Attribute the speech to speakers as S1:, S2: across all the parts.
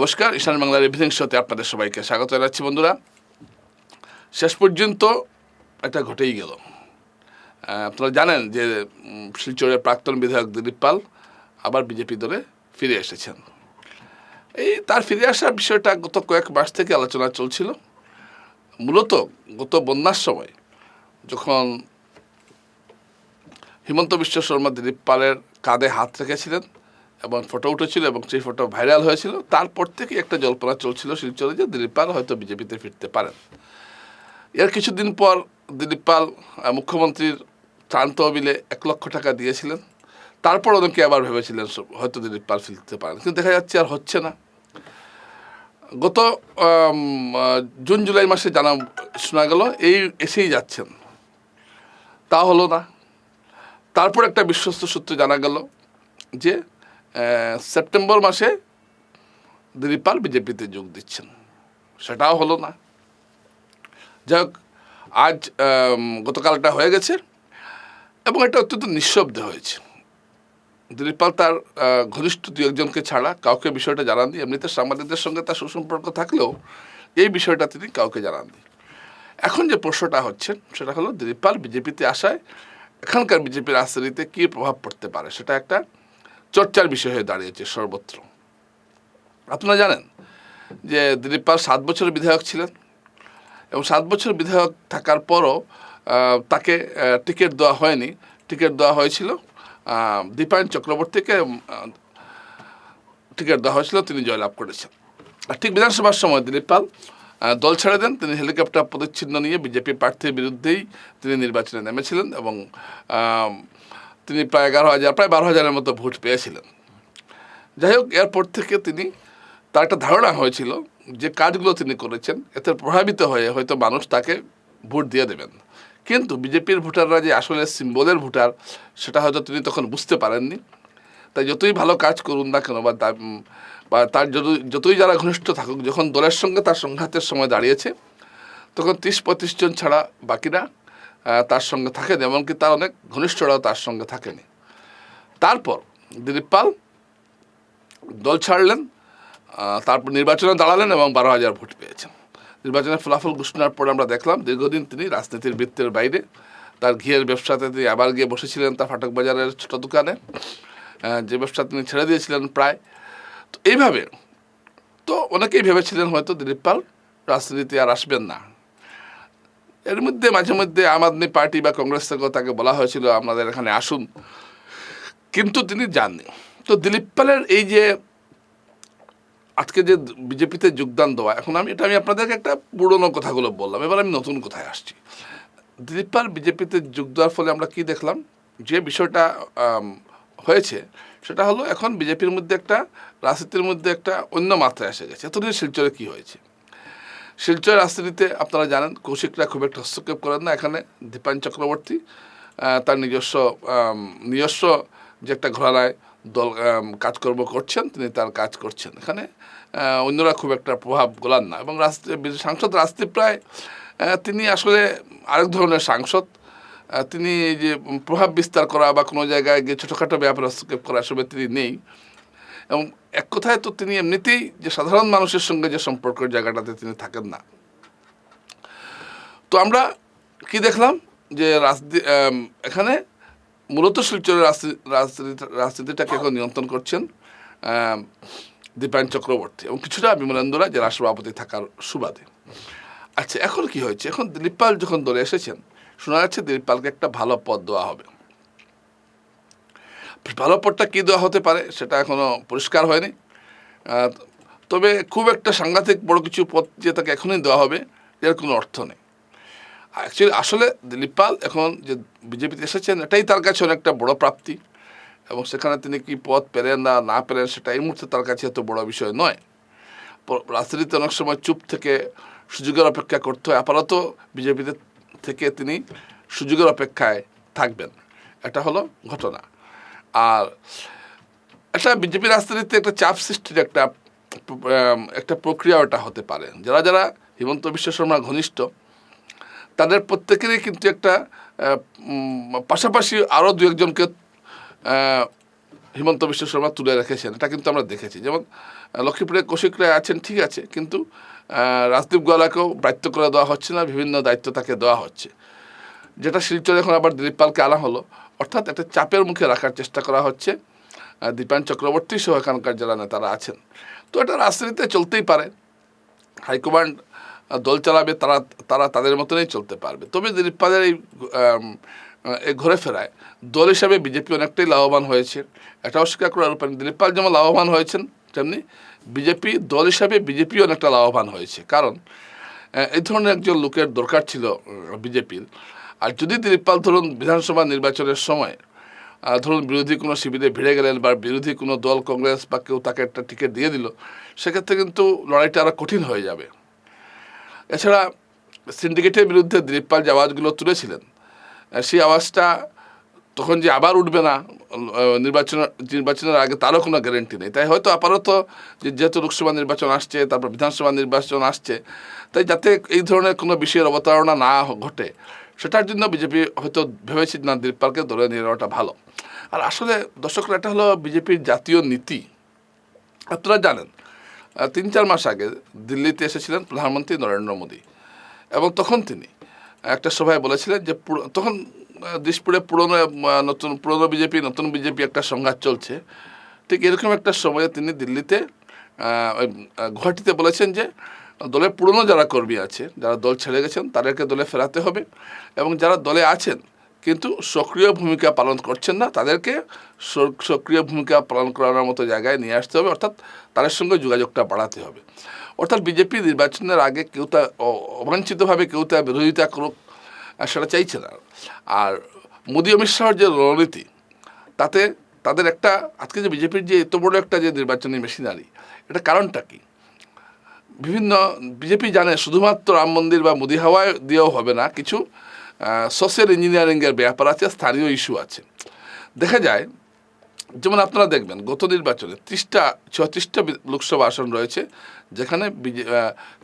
S1: নমস্কার, ঈশান বাংলার ইভিনিং শোতে আপনাদের সবাইকে স্বাগত জানাচ্ছি বন্ধুরা। শেষ পর্যন্ত এটা ঘটেই গেল। আপনারা জানেন যে শিলচরের প্রাক্তন বিধায়ক দিলীপ পাল আবার বিজেপি দলে ফিরে এসেছেন। এই তার ফিরে আসার বিষয়টা গত কয়েক মাস থেকে আলোচনা চলছিল। মূলত গত বন্যার সময় যখন হিমন্ত বিশ্ব শর্মা দিলীপ পালের কাঁধে হাত রেখেছিলেন এবং ফটো উঠেছিল এবং সেই ফটো ভাইরাল হয়েছিল। তারপর থেকে একটা জল্পনা চলছিল শিলচরে যে দিলীপ পাল হয়তো বিজেপিতে ফিরতে পারেন। এর কিছুদিন পর দিলীপ পাল মুখ্যমন্ত্রীর ত্রাণ তহবিলে এক লক্ষ টাকা দিয়েছিলেন। তারপর অনেকে আবার ভেবেছিলেন হয়তো দিলীপ পাল ফিরতে পারেন। কিন্তু দেখা যাচ্ছে আর হচ্ছে না। গত জুন, জুলাই মাসে জানা শোনা গেল, এই এসেই যাচ্ছেন। তা হলো না। তারপর একটা বিশ্বস্ত সূত্রে জানা গেল যে সেপ্টেম্বর মাসে দিলীপ পাল বিজেপিতে যোগ দিচ্ছেন। সেটাও হলো না। যাই হোক আজ গতকালটা হয়ে গেছে এবং এটা অত্যন্ত নিঃশব্দে হয়েছে। দিলীপ পাল তার ঘনিষ্ঠ দু একজনকে ছাড়া কাউকে বিষয়টা জানাননি। এমনিতে সাংবাদিকদের সঙ্গে তার সুসম্পর্ক থাকলেও এই বিষয়টা তিনি কাউকে জানাননি। এখন যে প্রশ্নটা হচ্ছে, সেটা হলো দিলীপ পাল বিজেপিতে আসায় এখানকার বিজেপির রাজনীতিতে কী প্রভাব পড়তে পারে? সেটা একটা চর্চার বিষয় হয়ে দাঁড়িয়েছে সর্বত্র। আপনারা জানেন যে দিলীপ পাল সাত বছরের বিধায়ক ছিলেন এবং সাত বছর বিধায়ক থাকার পরও তাকে টিকিট দেওয়া হয়নি। টিকিট দেওয়া হয়েছিল দীপায়ন চক্রবর্তীকে টিকিট দেওয়া হয়েছিল, তিনি জয়লাভ করেছেন। আর ঠিক বিধানসভার সময় দিলীপ পাল দল ছেড়ে দেন। তিনি হেলিকপ্টার পদচ্ছিন্ন নিয়ে বিজেপি প্রার্থীর বিরুদ্ধেই তিনি নির্বাচনে নেমেছিলেন এবং তিনি প্রায় এগারো হাজার, প্রায় বারো হাজারের মতো ভোট পেয়েছিলেন। যাই হোক, এরপর থেকে তিনি তার একটা ধারণা হয়েছিল যে কাজগুলো তিনি করেছেন, এতে প্রভাবিত হয়ে হয়তো মানুষ তাকে ভোট দিয়ে দেবেন। কিন্তু বিজেপির ভোটাররা যে আসলে সিম্বলের ভোটার, সেটা হয়তো তিনি তখন বুঝতে পারেননি। তাই যতই ভালো কাজ করুন না কেন বা বা তার যতই যারা ঘনিষ্ঠ থাকুক, যখন দলের সঙ্গে তার সংঘাতের সময় দাঁড়িয়েছে, তখন তিরিশ পঁয়ত্রিশ জন ছাড়া বাকিরা তার সঙ্গে থাকেন, এমনকি তার অনেক ঘনিষ্ঠরাও তার সঙ্গে থাকেনি। তারপর দিলীপ পাল দল ছাড়লেন তারপর নির্বাচনে দাঁড়ালেন এবং বারো হাজার ভোট পেয়েছেন। নির্বাচনের ফলাফল ঘোষণার পর আমরা দেখলাম, দীর্ঘদিন তিনি রাজনীতির বৃত্তের বাইরে, তার ঘিয়ের ব্যবসাতে তিনি আবার গিয়ে বসেছিলেন তার ফাটক বাজারের ছোট দোকানে যে ব্যবসা তিনি ছেড়ে দিয়েছিলেন প্রায়। তো এইভাবে, তো অনেকেই ভেবেছিলেন হয়তো দিলীপ পাল রাজনীতিতে আর আসবেন না। এর মধ্যে মাঝে মধ্যে আম আদমি পার্টি বা কংগ্রেস থেকেও তাকে বলা হয়েছিল, আপনাদের এখানে আসুন। কিন্তু তিনি যাননি। তো দিলীপ পালের এই যে আজকে যে বিজেপিতে যোগদান দেওয়া, এখন আমি, এটা আমি আপনাদেরকে একটা পুরনো কথাগুলো বললাম, এবার আমি নতুন কথায় আসছি। দিলীপ পাল বিজেপিতে যোগ দেওয়ার ফলে আমরা কি দেখলাম? যে বিষয়টা হয়েছে, সেটা হলো এখন বিজেপির মধ্যে একটা, রাজনীতির মধ্যে একটা অন্য মাত্রায় এসে গেছে। এতদিন শিলচরে কি হয়েছে? শিলচর রাজনীতিতে আপনারা জানেন, কৌশিকরা খুব একটা হস্তক্ষেপ করেন না। এখানে দীপায়ন চক্রবর্তী তার নিজস্ব নিজস্ব যে একটা ঘোড়ায় দল কাজকর্ম করছেন, তিনি তার কাজ করছেন। এখানে অন্যরা খুব একটা প্রভাব গোলান না এবং সাংসদ রাজনীতি প্রায় তিনি আসলে আরেক ধরনের সাংসদ। তিনি যে প্রভাব বিস্তার করা বা কোনো জায়গায় গিয়ে ছোটোখাটো ব্যাপারে হস্তক্ষেপ করা এসবে তিনি নেই। এবং এক কথায় তো তিনি এমনিতেই যে সাধারণ মানুষের সঙ্গে যে সম্পর্কের জায়গাটাতে তিনি থাকেন না। তো আমরা কি দেখলাম? যে রাজনীতি এখানে মূলত শিলচরের রাজনীতি রাজনীতি, রাজনীতিটাকে এখন নিয়ন্ত্রণ করছেন দীপায়ন চক্রবর্তী এবং কিছুটা বিমলেন্দুরা জেলা সভাপতি থাকার সুবাদে। আচ্ছা এখন কি হয়েছে? এখন দিলীপ পাল যখন দলে এসেছেন, শোনা যাচ্ছে দিলীপ পালকে একটা ভালো পদ দেওয়া হবে। ভালো পদটা কী দেওয়া হতে পারে সেটা এখনও পরিষ্কার হয়নি। তবে খুব একটা সাংঘাতিক বড় কিছু পদ যে তাকে এখনই দেওয়া হবে এর কোনো অর্থ নেই। অ্যাকচুয়ালি আসলে দিলীপ পাল এখন যে বিজেপিতে এসেছেন এটাই তার কাছে অনেকটা বড় প্রাপ্তি এবং সেখানে তিনি কি পদ পেলেন না না পেলেন সেটা এই মুহূর্তে তার কাছে এত বড় বিষয় নয়। রাজনীতিতে অনেক সময় চুপ থেকে সুযোগের অপেক্ষা করতে হয়। আপাতত বিজেপিতে থেকে তিনি সুযোগের অপেক্ষায় থাকবেন। এটা হলো ঘটনা। আর একটা বিজেপি রাজনীতিতে একটা চাপ সৃষ্টির একটা একটা প্রক্রিয়া ওটা হতে পারে। যারা যারা হিমন্ত বিশ্ব শর্মা ঘনিষ্ঠ, তাদের প্রত্যেকেরই কিন্তু একটা পাশাপাশি আরও দু একজনকে হিমন্ত বিশ্ব শর্মা তুলে রেখেছেন। এটা কিন্তু আমরা দেখেছি। যেমন লক্ষ্মীপুরে কৌশিক রায় আছেন, ঠিক আছে, কিন্তু রাজদীপ গোয়ালাকেও দায়িত্ব করে দেওয়া হচ্ছে না, বিভিন্ন দায়িত্ব তাকে দেওয়া হচ্ছে। যেটা শিলচরে এখন আবার দিলীপ পালকে আনা হলো অর্থাৎ একটা চাপের মুখে রাখার চেষ্টা করা হচ্ছে। দীপায়ন চক্রবর্তী সহ এখানকার যারা নেতারা আছেন। তো এটা রাজনীতিতে চলতেই পারে। হাইকমান্ড দল চালাবে, তারা তারা তাদের মতনই চলতে পারবে। তবে দিলীপ পালের এই ঘুরে ফেরায়, দল হিসাবে বিজেপি অনেকটাই লাভবান হয়েছে। এটা অস্বীকার করার উপায়। দিলীপ পাল যেমন লাভবান হয়েছেন, তেমনি বিজেপি, দল হিসাবে বিজেপি অনেকটা লাভবান হয়েছে। কারণ এই ধরনের একজন লোকের দরকার ছিল বিজেপির। আর যদি দিলীপ পাল ধরুন বিধানসভা নির্বাচনের সময় ধরুন বিরোধী কোনো শিবিরে ভিড়ে গেলেন বা বিরোধী কোনো দল, কংগ্রেস বা কেউ তাকে একটা টিকিট দিয়ে দিল, সেক্ষেত্রে কিন্তু লড়াইটা আরও কঠিন হয়ে যাবে। এছাড়া সিন্ডিকেটের বিরুদ্ধে দিলীপ পাল যে আওয়াজগুলো তুলেছিলেন সেই আওয়াজটা তখন যে আবার উঠবে না নির্বাচন নির্বাচনের আগে তারও কোনো গ্যারেন্টি নেই। তাই হয়তো আপাতত যে যেহেতু লোকসভা নির্বাচন আসছে, তারপর বিধানসভা নির্বাচন আসছে, তাই যাতে এই ধরনের কোনো বিষয়ের অবতারণা না ঘটে সেটার জন্য বিজেপি হয়তো না, দিলীপ পালকে দলে নিয়ে নেওয়াটা ভালো। আর আসলে দর্শকরা, এটা হলো বিজেপির জাতীয় নীতি। আপনারা জানেন তিন চার মাস আগে দিল্লিতে এসেছিলেন প্রধানমন্ত্রী নরেন্দ্র মোদী এবং তখন তিনি একটা সভায় বলেছিলেন যে তখন দিশপুরে পুরনো নতুন, পুরনো বিজেপি, নতুন বিজেপি একটা সংঘাত চলছে। ঠিক এরকম একটা সময়ে তিনি দিল্লিতে গুয়াহাটিতে বলেছেন যে দলের পুরনো যারা কর্মী আছে যারা দল ছেড়ে গেছেন, তাদেরকে দলে ফেরাতে হবে। এবং যারা দলে আছেন, কিন্তু সক্রিয় ভূমিকা পালন করছেন না, তাদেরকে সক্রিয় ভূমিকা পালন করানোর মতো জায়গায় নিয়ে আসতে হবে। অর্থাৎ তাদের সঙ্গে যোগাযোগটা বাড়াতে হবে। অর্থাৎ বিজেপি নির্বাচনের আগে কেউ তা অবাঞ্ছিতভাবে কেউ তা বিরোধিতা করুক সেটা চাইছে না। আর মোদী, অমিত শাহর যে রণনীতি, তাতে তাদের একটা, আজকে যে বিজেপির যে এত বড় একটা যে নির্বাচনী মেশিনারি এটা কারণটা কি? বিভিন্ন বিজেপি জানে শুধুমাত্র রাম মন্দির বা মোদি হাওয়ায় দিয়েও হবে না, কিছু সোশ্যাল ইঞ্জিনিয়ারিংয়ের ব্যাপার আছে, স্থানীয় ইস্যু আছে। দেখা যায়, যেমন আপনারা দেখবেন, গত নির্বাচনে ত্রিশটা ছত্রিশটা লোকসভা আসন রয়েছে, যেখানে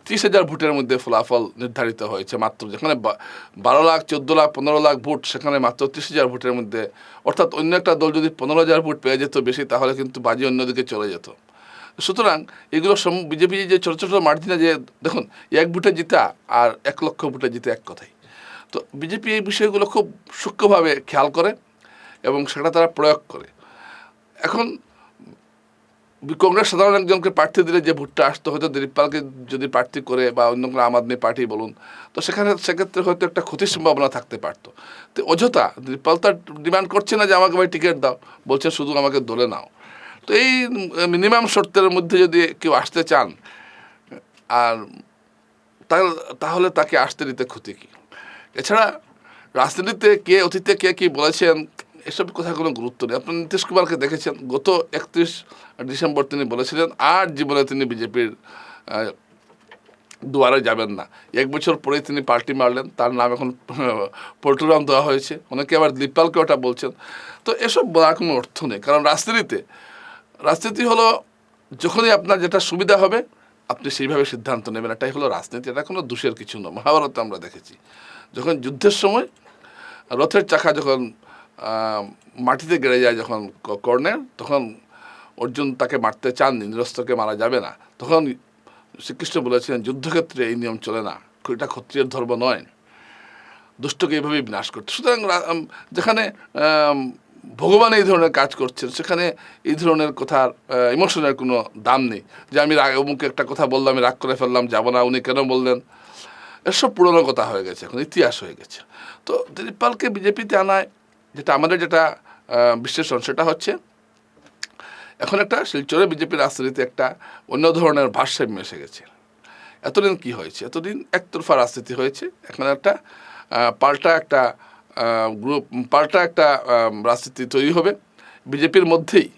S1: ত্রিশ হাজার ভোটের মধ্যে ফলাফল নির্ধারিত হয়েছে মাত্র, যেখানে বারো লাখ, চোদ্দ লাখ, পনেরো লাখ ভোট, সেখানে মাত্র ত্রিশ হাজার ভোটের মধ্যে। অর্থাৎ অন্য একটা দল যদি পনেরো হাজার ভোট পেয়ে যেত বেশি, তাহলে কিন্তু বাজি অন্যদিকে চলে যেত। সুতরাং এগুলো বিজেপি যে ছোটো ছোটো মার্জিনে যে, দেখুন, এক ভোটে জিতা আর এক লক্ষ ভোটে জিতে এক কথাই। তো বিজেপি এই বিষয়গুলো খুব সূক্ষ্মভাবে খেয়াল করে এবং সেটা তারা প্রয়োগ করে। এখন কংগ্রেস সাধারণ একজনকে প্রার্থী দিলে যে ভোটটা আসতো, হয়তো দিলীপ পালকে যদি প্রার্থী করে বা অন্য কোনো আম আদমি পার্টি বলুন, তো সেখানে সেক্ষেত্রে হয়তো একটা ক্ষতির সম্ভাবনা থাকতে পারতো। তো অযথা দিলীপ পাল তো ডিমান্ড করছে না যে, আমাকে ভাই টিকিট দাও। বলছে, শুধু আমাকে দলে নাও। তো এই মিনিমাম শর্তের মধ্যে যদি কেউ আসতে চান, আর তাহলে তাকে আসতে দিতে ক্ষতি কী? এছাড়া রাজনীতিতে কে, অতীতে কে কী বলেছেন, এসব কথা কোনো গুরুত্ব নেই। আপনি নীতিশ কুমারকে দেখেছেন, গত একত্রিশ ডিসেম্বর তিনি বলেছিলেন, আর জীবনে তিনি বিজেপির দুয়ারে যাবেন না। এক বছর পরেই তিনি পার্টি মারলেন, তার নাম এখন, পল্টুরাম দেওয়া হয়েছে। অনেকে আবার দীপালকে ওটা বলছেন। তো এসব বলার কোনো অর্থ নেই, কারণ রাজনীতিতে রাজনীতি হলো, যখনই আপনার যেটা সুবিধা হবে, আপনি সেইভাবে সিদ্ধান্ত নেবেন। এটাই হলো রাজনীতি, এটা কোনো দোষের কিছু নয়। মহাভারতে আমরা দেখেছি। যখন যুদ্ধের সময়, রথের চাকা যখন মাটিতে গেড়ে যায় যখন কর্ণের, তখন অর্জুন তাকে মারতে চাননি নিরস্ত্রকে মারা যাবে না। তখন শ্রীকৃষ্ণ বলেছিলেন, যুদ্ধক্ষেত্রে এই নিয়ম চলে না। এটা ক্ষত্রিয়ের ধর্ম নয়। দুষ্টকে এইভাবেই বিনাশ করতে। সুতরাং যেখানে ভগবান এই ধরনের কাজ করছেন, সেখানে এই ধরনের কথার ইমোশনের কোনো দাম নেই। যে আমি রাগ, অমুকে একটা কথা বললাম, আমি রাগ করে ফেললাম, যাব না, উনি কেন বললেন? এসব পুরনো কথা হয়ে গেছে, এখন ইতিহাস হয়ে গেছে। তো দিলীপ পালকে বিজেপিতে আনায়, যেটা আমাদের যেটা বিশ্লেষণ, সেটা হচ্ছে, এখন একটা শিলচরে বিজেপির রাজনীতিতে একটা অন্য ধরনের ভারসাম্য এসে গেছে। এতদিন কি হয়েছে? এতদিন একতরফা রাজনীতি হয়েছে, এখন একটা পাল্টা একটা গ্রুপ পাল্টা একটা রাজনীতি তৈরি হবে বিজেপির মধ্যেই।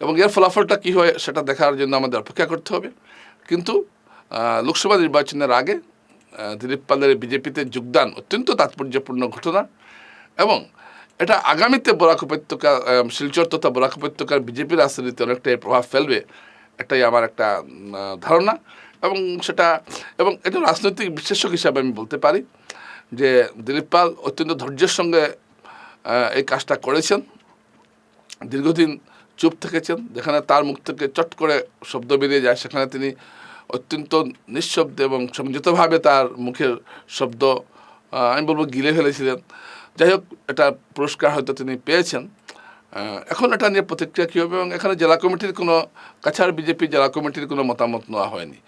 S1: এবং এর ফলাফলটা কী হয় সেটা দেখার জন্য আমাদের অপেক্ষা করতে হবে। কিন্তু লোকসভা নির্বাচনের আগে দিলীপ পালের বিজেপিতে যোগদান অত্যন্ত তাৎপর্যপূর্ণ ঘটনা এবং এটা আগামীতে বরাক উপত্যকা শিলচর তথা বরাক উপত্যকার বিজেপি রাজনীতিতে অনেকটাই প্রভাব ফেলবে, এটাই আমার একটা ধারণা। এবং সেটা, এবং এটা রাজনৈতিক বিশেষজ্ঞ হিসাবে আমি বলতে পারি। যে দিলীপ পাল অত্যন্ত ধৈর্যের সঙ্গে এই কাজটা করেছেন। দীর্ঘদিন চুপ থেকেছেন, যেখানে তার মুখ থেকে চট করে শব্দ বেরিয়ে যায়, সেখানে তিনি অত্যন্ত নিঃশব্দে এবং সংযতভাবে তার মুখের শব্দ আমি বলব গিলে ফেলেছিলেন। যাই হোক, এটা পুরস্কার হয়তো তিনি পেয়েছেন। এখন এটা নিয়ে প্রতিক্রিয়া কী হবে এবং এখানে জেলা কমিটির কোনো, কাছাড় বিজেপি জেলা কমিটির কোনো মতামত নেওয়া হয়নি।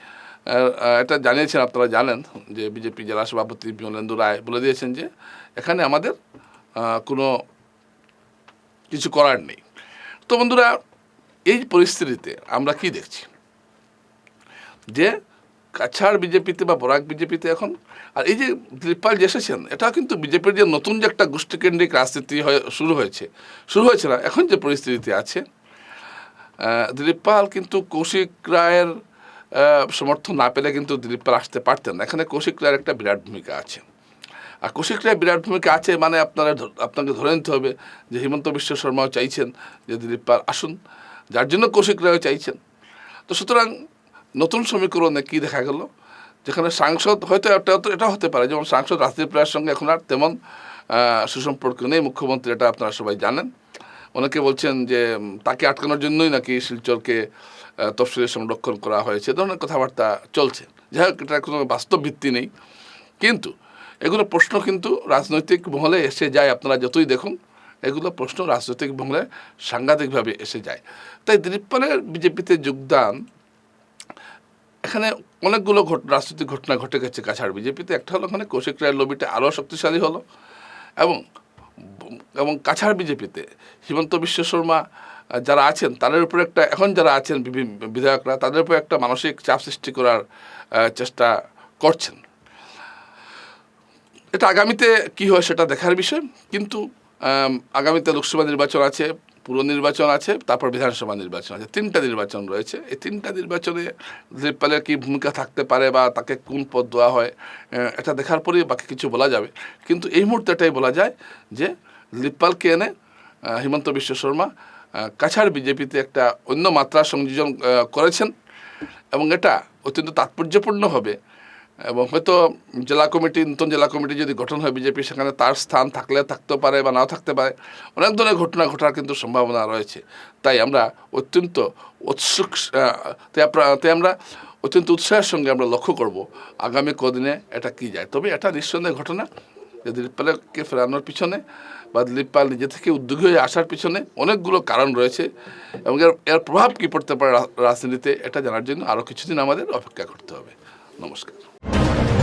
S1: এটা জানিয়েছেন আপনারা জানেন যে বিজেপি জেলা সভাপতি বিমলেন্দু রায় বলে দিয়েছেন যে এখানে আমাদের কোনো কিছু করার নেই। তো বন্ধুরা, এই পরিস্থিতিতে আমরা কি দেখছি? যে কাছাড় বিজেপিতে বা বরাক বিজেপিতে এখন, আর এই যে দিলীপাল যে এসেছেন এটা কিন্তু বিজেপির যে নতুন যে একটা গোষ্ঠীকেন্দ্রিক রাজনীতি হয়ে শুরু হয়েছে শুরু হয়েছে না, এখন যে পরিস্থিতিতে আছে দিলীপ পাল কিন্তু কৌশিক রায়ের সমর্থন না পেলে কিন্তু দিলীপ পাল আসতে পারতেন না। এখানে কৌশিক রায়ের একটা বিরাট ভূমিকা আছে। আর কৌশিক রায়ের বিরাট ভূমিকা আছে মানে আপনারা আপনাকে ধরে নিতে হবে যে হিমন্ত বিশ্ব শর্মাও চাইছেন যে দিলীপ পাল আসুন, যার জন্য কৌশিক রায়ও চাইছেন। তো সুতরাং নতুন সমীকরণে কী দেখা গেল? যেখানে সাংসদ হয়তো এটা এটা হতে পারে, যেমন সাংসদ রাজদীপ রায়ের সঙ্গে এখন আর তেমন সুসম্পর্ক নেই। মুখ্যমন্ত্রী এটা আপনারা সবাই জানেন। অনেকে বলছেন যে তাকে আটকানোর জন্যই নাকি শিলচরকে তফসিলের সংরক্ষণ করা হয়েছে। ধরনের কথাবার্তা চলছে। যাই হোক এটার কোনো বাস্তব ভিত্তি নেই। কিন্তু এগুলো প্রশ্ন কিন্তু রাজনৈতিক মহলে এসে যায়। আপনারা যতই দেখুন, এগুলো প্রশ্ন রাজনৈতিক মহলে সাংঘাতিকভাবে এসে যায়। তাই দিলীপ পালের বিজেপিতে যোগদান, এখানে অনেকগুলো রাজনৈতিক ঘটনা ঘটে গেছে কাছাড় বিজেপিতে। একটা হলো ওখানে কৌশিক রায়ের লবিটা আরও শক্তিশালী হলো এবং এবং কাছাড় বিজেপিতে হিমন্ত বিশ্ব শর্মা যারা আছেন, তাদের উপরে একটা, এখন যারা আছেন বিধায়করা, তাদের উপরে একটা মানসিক চাপ সৃষ্টি করার চেষ্টা করছেন। এটা আগামীতে কি হয় সেটা দেখার বিষয়, কিন্তু আগামীতে লোকসভা নির্বাচন আছে পুর নির্বাচন আছে, তারপর বিধানসভা নির্বাচন আছে। তিনটা নির্বাচন রয়েছে। এই তিনটা নির্বাচনে দিলীপালের কী ভূমিকা থাকতে পারে বা তাকে কোন পদ দেওয়া হয় এটা দেখার পরেই বাকি কিছু বলা যাবে। কিন্তু এই মুহূর্তে এটাই বলা যায় যে দিলীপালকে এনে হিমন্ত বিশ্ব শর্মা কাছাড় বিজেপিতে একটা অন্য মাত্রা সংযোজন করেছেন এবং এটা অত্যন্ত তাৎপর্যপূর্ণ হবে। এবং হয়তো জেলা কমিটি, নতুন জেলা কমিটি যদি গঠন হয় বিজেপি, সেখানে তার স্থান থাকলে থাকতে পারে বা নাও থাকতে পারে। অনেক ধরনের ঘটনা ঘটার কিন্তু সম্ভাবনা রয়েছে। তাই আমরা অত্যন্ত উৎসুক তাই আমরা অত্যন্ত উৎসাহের সঙ্গে আমরা লক্ষ্য করব আগামী কদিনে এটা কি যায়। তবে এটা নিঃসন্দেহে ঘটনা যে দিলীপ পালকে ফেরানোর পিছনে বা দিলীপ পাল নিজে থেকে উদ্যোগী হয়ে আসার পিছনে অনেকগুলো কারণ রয়েছে এবং এর প্রভাব কী পড়তে পারে রাজনীতিতে, এটা জানার জন্য আরও কিছুদিন আমাদের অপেক্ষা করতে হবে। নমস্কার